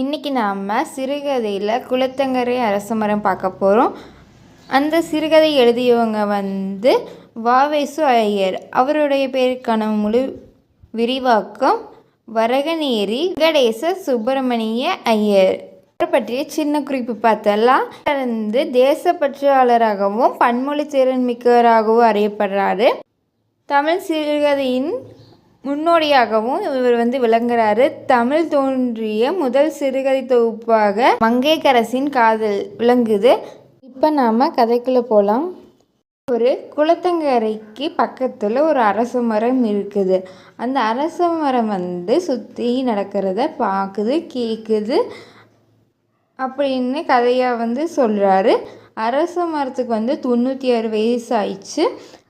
இன்றைக்கி நாம் சிறுகதையில் குளத்தங்கரை அரசமரம் பார்க்க போகிறோம் அந்த சிறுகதை எழுதியவங்க வந்து வாவேசு ஐயர். அவருடைய பேருக்கான முழு விரிவாக்கம் வரகநேரி வெங்கடேச சுப்பிரமணிய ஐயர். அவரை பற்றிய சின்ன குறிப்பு பார்த்தெல்லாம் வந்து தேசப்பற்றாளராகவும் பன்மொழி திறன் மிக்கவராகவும் அறியப்படுறாரு. தமிழ் சிறுகதையின் முன்னோடியாகவும் இவர் வந்து விளங்குறாரு. தமிழ் தோன்றிய முதல் சிறுகதை தொகுப்பாக மங்கைக்கரசின் காதல் விளங்குது. இப்போ நாம் கதைக்குள்ளே போகலாம் ஒரு குளத்தங்கரைக்கு பக்கத்தில் ஒரு அரச மரம் இருக்குது. அந்த அரச மரம் வந்து சுற்றி நடக்கிறத பார்க்குது கேட்குது அப்படின்னு கதையாக வந்து சொல்கிறாரு அரச மரத்துக்கு வந்து தொண்ணூற்றி ஆறு வயசு ஆயிடுச்சு.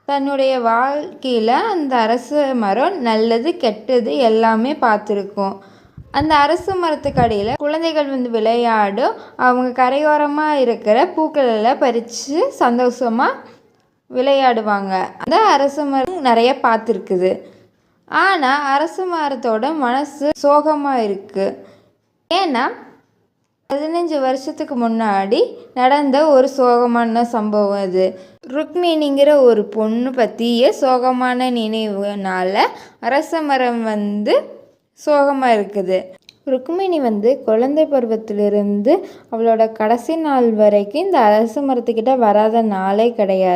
தன்னுடைய வாழ்க்கையில் அந்த அரச மரம் நல்லது கெட்டது எல்லாமே பார்த்துருக்கும். அந்த அரசு மரத்துக்கு அடியில் குழந்தைகள் வந்து விளையாடும். அவங்க கரையோரமாக இருக்கிற பூக்களெல்லாம் பறித்து சந்தோஷமாக விளையாடுவாங்க. அந்த அரச மரம் நிறைய பார்த்துருக்குது. ஆனால் அரச மரத்தோட மனசு சோகமாக இருக்குது ஏன்னா பதினஞ்சு வருஷத்துக்கு முன்னாடி நடந்த ஒரு சோகமான சம்பவம் அது. ருக்மிணிங்கிற ஒரு பொண்ணு பற்றிய சோகமான நினைவுனால அரச மரம் வந்து சோகமாக இருக்குது. ருக்மிணி வந்து குழந்தை பருவத்திலிருந்து அவளோட கடைசி நாள் வரைக்கும் இந்த அரச மரத்துக்கிட்ட வராத நாளே கிடையாது.